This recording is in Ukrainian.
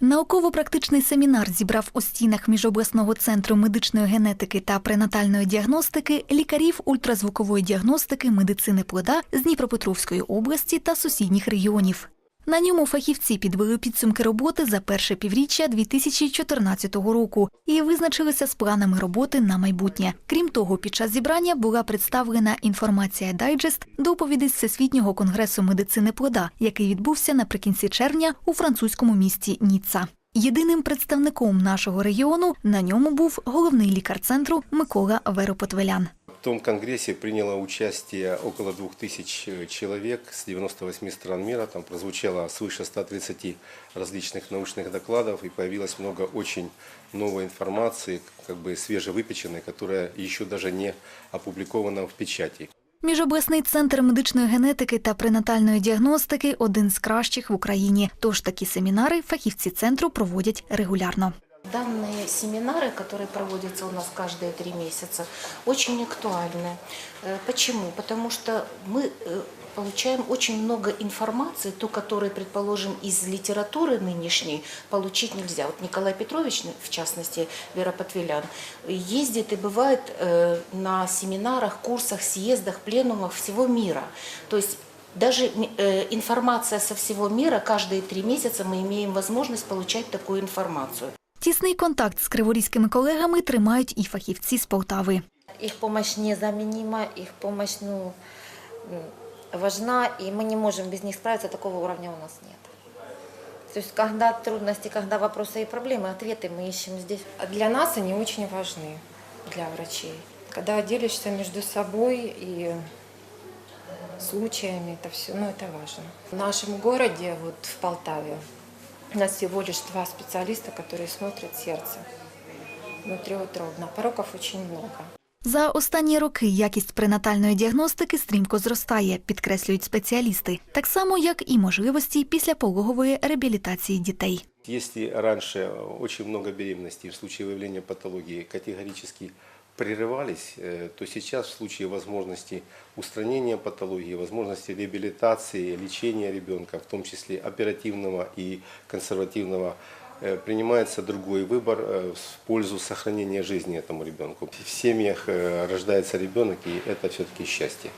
Науково-практичний семінар зібрав у стінах міжобласного центру медичної генетики та пренатальної діагностики лікарів ультразвукової діагностики медицини плода з Дніпропетровської області та сусідніх регіонів. На ньому фахівці підвели підсумки роботи за перше півріччя 2014 року і визначилися з планами роботи на майбутнє. Крім того, під час зібрання була представлена інформація дайджест доповіді з Всесвітнього конгресу медицини плода, який відбувся наприкінці червня у французькому місті Ніцца. Єдиним представником нашого регіону на ньому був головний лікар центру Микола Веропотвелян В том конгрессе приняло участие около 2000 человек с 98 стран мира. Там прозвучало свыше 130 различных научных докладов и появилось много очень новой информации, как бы свежевыпеченной, которая еще даже не опубликована в печати. Міжобласний центр медичної генетики та пренатальної діагностики один з кращих в Україні. Тож такі семінари фахівці центру проводять регулярно. Данные семинары, которые проводятся у нас каждые три месяца, очень актуальны. Э, Почему? Потому что мы э, получаем очень много информации, ту, которую, предположим, из литературы нынешней получить нельзя. Вот Николай Петрович, в частности, Вера Потвелян, ездит и бывает э, на семинарах, курсах, съездах, пленумах всего мира. То есть даже информация со всего мира, каждые три месяца мы имеем возможность получать такую информацию. Тісний контакт з криворізькими колегами тримають і фахівці з Полтави. Их помощь незаменима, их помощь ну, м, важна, и мы не можем без них справиться, такого уровня у нас нет. То есть, когда трудности, когда вопросы и проблемы, ответы мы ищем здесь. А Для нас они очень важны, для врачей. Когда делишься между собой и случаями, это все, ну это важно. В нашем городе, вот в Полтаве, у нас всего лишь два специалиста, которые смотрят сердце внутриутробно. Пороков очень много. За останні роки якість пренатальної діагностики стрімко зростає, підкреслюють спеціалісти, так само як і можливості післяпологової реабілітації дітей. Если раньше очень много беременностей в случае выявления патологии категорически прерывались, э, то сейчас в случае возможности устранения патологии, возможности реабилитации, лечения ребенка, в том числе оперативного и консервативного, э, принимается другой выбор э, в пользу сохранения жизни этому ребенку. В семьях э, рождается ребенок, и это все-таки счастье.